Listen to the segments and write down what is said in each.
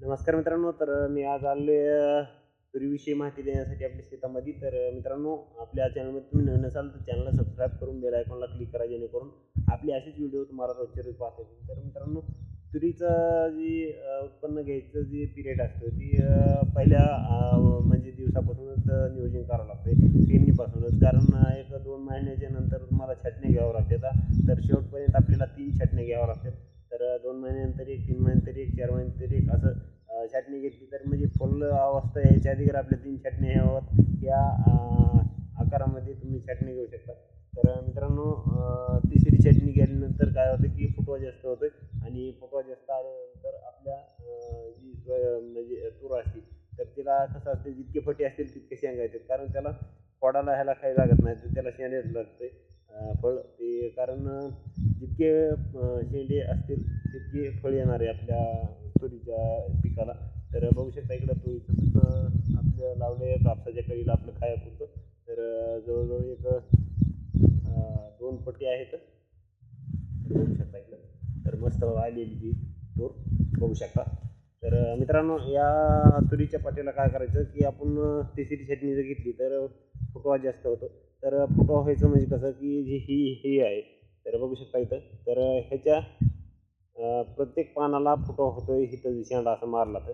नमस्कार मित्रांनो तर मी आज आलो तुरीविषयी माहिती देण्यासाठी आपल्या शेतामध्ये. तर मित्रांनो आपल्या चॅनलमध्ये तुम्ही नवीन असाल तर चॅनलला सबस्क्राईब करून बेल आयकॉनला क्लिक करा जेणेकरून आपले असेच व्हिडिओ तुम्हाला रोजच्या रोज पाहता येतील. तर मित्रांनो तुरीचं जी उत्पन्न घ्यायचं जी पिरियड असतो ती पहिल्या म्हणजे दिवसापासूनच नियोजन करावं लागतं पेरणीपासूनच. कारण एक दोन महिन्याच्या नंतर तुम्हाला छटणे घ्यावं लागते तर शेवटपर्यंत आपल्याला तीन छटणे घ्यावं लागतात तर अं, दोन महिन्यानंतर एक तीन महिन्यानंतर एक चार महिन्यानंतर एक असं छाटणी घेतली. तर म्हणजे फुल अवस्था याच्या आधी जर आपल्या तीन छाटणी घ्याव्यात या आकारामध्ये तुम्ही छाटणी घेऊ शकता. तर मित्रांनो तिसरी छाटणी केल्यानंतर काय होतं की फुटवा जास्त होतो आणि फुटवा जास्त आल्यानंतर आपल्या जी म्हणजे तूर असते तर तिला कसं असते जितके फटी असतील तितके शेंगा येतात. कारण त्याला फोडाला ह्याला काही लागत नाही तर त्याला शेंड्याच लागते फळ. ते कारण जितके शेंडे असतील तितके फळ येणार आहे आपल्या तुरीच्या पिकाला तर बघू शकता इकडं तुरीचं पीक आपलं लावले कापसाच्या कळीला आपलं खायापुरतं तर जवळजवळ एक दोन पट्टी आहेत. तर बघू शकता इकडं. तर मस्त आलेली ती तूर बघू शकता. तर मित्रांनो या तुरीच्या पाट्याला काय करायचं की आपण तिसरी छटणी जर घेतली तर फुटवा जास्त होतो. तर फुटवा व्हायचं म्हणजे कसं की जी ही ही आहे. तर बघू शकता इथं. तर ह्याच्या प्रत्येक पानाला फुटवा आहे हिथं शेंडा असं मारला तर.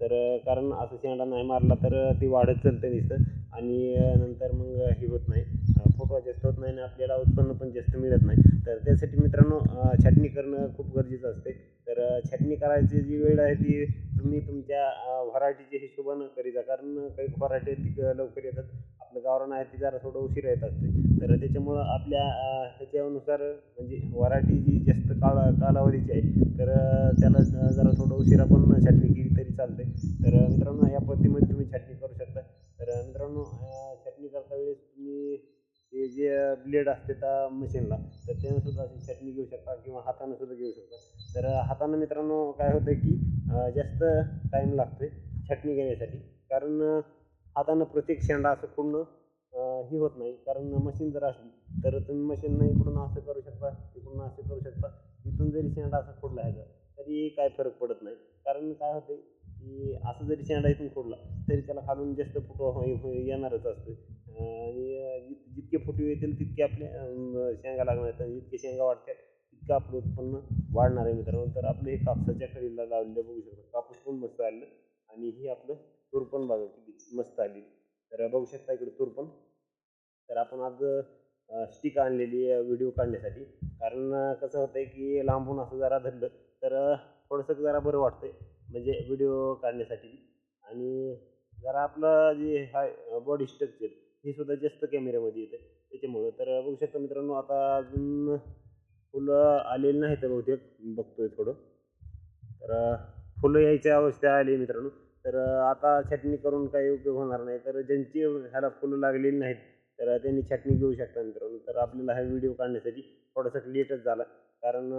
तर कारण असं शेंडा नाही मारला तर ती वाढत चालते दिसतं आणि नंतर मग हे होत नाही. फोटो फुटवा जास्त होत नाही आणि आपल्याला उत्पन्न पण जास्त मिळत नाही. तर त्यासाठी मित्रांनो छाटणी करणं खूप गरजेचं असते. तर छाटणी करायची जी वेळ आहे ती तुम्ही तुमच्या व्हरायटीच्या हिशोबानं करी जा. कारण काही व्हरायटी ती लवकर येतात. आपलं गावरान आहे ती जरा थोडं उशिरा येत असते. तर त्याच्यामुळं आपल्या ह्याच्यानुसार म्हणजे व्हरायटी जी जास्त काळ कालावधीची आहे तर त्याला जरा थोडं उशिरा पण छाटणी केली तरी चालते तर मित्रांनो या पद्धतीमध्ये तुम्ही छाटणी करू शकता. तर मित्रांनो अं, छाटणी करता वेळेस तुम्ही ते जे ब्लेड असते त्या मशीनला तर त्यानं सुद्धा अशी घेऊ शकता किंवा हातानं सुद्धा घेऊ शकता. तर हातानं मित्रांनो काय होतं की जास्त टाईम लागतोय छाटणी घेण्यासाठी. कारण हातानं प्रत्येक शेंडा असं पूर्ण ही होत नाही. कारण मशीन जर असली तर तुम्ही मशीननं इकडून असं करू शकता इकडून असं करू शकता. इथून जरी शेंडा असा फोडला ह्याचा तरी काय फरक पडत नाही. कारण काय होते की असं जरी शेंडा इथून फोडला तरी त्याला खालून जास्त फुटवा येणारच असतो आणि जितके फुटवे येतील तितके आपले शेंगा लागणार आहेत. आणि जितके शेंगा वाढतात तितकं आपलं उत्पन्न वाढणार आहे मित्रांनो. तर आपलं हे कापसाच्या कडीला लावलेलं बघू शकता. कापूस पण मस्त आलेलं आणि हे आपलं तूर पण बघा किती मस्त आली तर बघू शकता इकडे तूर पण तर आपण आज स्टिक आणलेली व्हिडिओ काढण्यासाठी. कारण कसं होतंय की लांबून असं जरा धरलं तर थोडंसं जरा बरं वाटतंय. म्हणजे व्हिडिओ काढण्यासाठी. आणि जरा आपलं जे हाय बॉडी स्ट्रक्चर हे सुद्धा जास्त कॅमेऱ्यामध्ये येतं. त्याच्यामुळं तर बघू शकता मित्रांनो आता अजून फुलं आलेली नाही तर बहुतेक. बघतोय थोडं. तर फुलं यायच्या अवस्था आली मित्रांनो. तर आता छटणी करून काही उपयोग होणार नाही. तर ज्यांची ह्याला फुलं लागलेली नाहीत तर त्यांनी छटणी घेऊ शकता मित्रांनो. तर आपल्याला हा व्हिडिओ काढण्यासाठी थोडासा लेटच झाला. कारण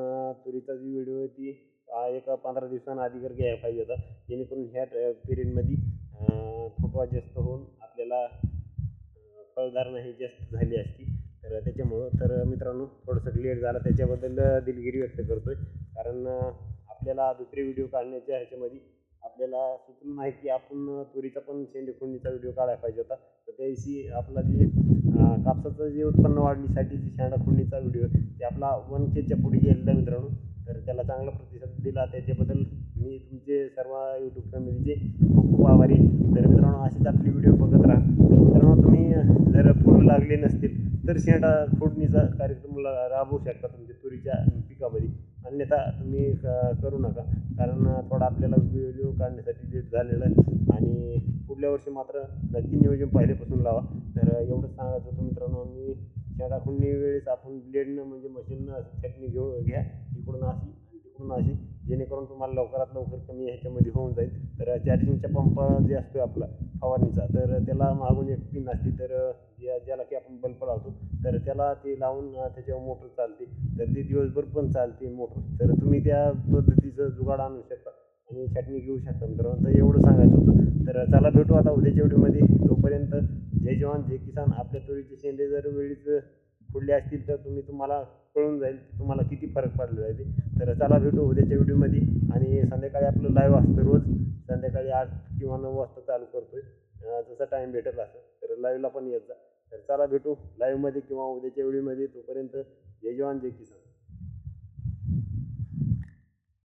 तुरीचा जी व्हिडिओ आहे ती एका एक पंधरा दिवसांना आधी जर घ्यायला पाहिजे होता. जेणेकरून ह्या पिरियडमध्ये फोटो जास्त होऊन आपल्याला अं, नाही जास्त झाली असती. तर त्याच्यामुळं तर मित्रांनो थोडंसं लेट झालं. त्याच्याबद्दल दिलगिरी व्यक्त करतो आहे कारण आपल्याला दुसरे व्हिडिओ काढण्याच्या ह्याच्यामध्ये आपल्याला सुचलं नाही की आपण तुरीचा पण शेंडेखुंडीचा व्हिडिओ काढायला पाहिजे होता. तर त्या दिवशी आपला जे कापसाचं जे उत्पन्न वाढण्यासाठी जे शेंडाखुंडीचा व्हिडिओ ते आपला वन केच्या पुढे गेलेला मित्रांनो. तर त्याला चांगला प्रतिसाद दिला. त्याच्याबद्दल मी तुमचे सर्व यूट्यूब फॅमिलीचे खूप खूप आभारी तर मित्रांनो असेच आपले व्हिडिओ बघत राहा. तर मित्रांनो लागले नसतील तर शेंडा फोडणीचा कार्यक्रम राबवू शकता तुमच्या तुरीच्या पिकामध्ये. अन्यथा तुम्ही क- करू नका. कारण थोडा आपल्याला व्हिडिओ काढण्यासाठी लेट झालेला आहे आणि पुढल्या वर्षी मात्र नक्की नियोजन पहिल्यापासून लावा. तर एवढंच सांगायचं होतं मित्रांनो शेंडा शेंडाखुंडी वेळेस आपण ब्लेडनं म्हणजे मशीननं चटणी घेऊ घ्या. इकडून अशी पूर्ण अशी जेणेकरून तुम्हाला लवकरात लवकर कमी ह्याच्यामध्ये होऊन जाईल. तर चार्जिंगचा पंप जे असतो आपला फवारणीचा तर त्याला मागून एक पिन असते तर ज्या ज्याला की आपण बल्ब लावतो तर त्याला ते लावून त्याच्यावर मोटर चालते. तर ती दिवसभर पण चालते मोटर. तर तुम्ही त्या पद्धतीचं जुगाड आणू शकता आणि चटणी घेऊ शकता मित्रांनो. तर एवढं सांगायचं होतं. तर चला भेटू आता उद्याच्या व्हिडिओमध्ये. तोपर्यंत जय जवान जय किसान. आपल्या तुरीचे शेंडे जर वेळीच फोडले असतील तर तुम्ही तुम्हाला कळून जाईल तुम्हाला किती फरक पडलेला आहे तर चला भेटू उद्याच्या व्हिडिओमध्ये. आणि संध्याकाळी आपलं लाईव्ह असतं रोज. संध्याकाळी आठ किंवा नऊ वाजता चालू करतोय. जसा टाईम भेटेल असं तर लाईव्हला पण येत जा. तर चला भेटू लाईव्हमध्ये किंवा उद्याच्या व्हिडिओमध्ये. तोपर्यंत जय जवान जय किसान.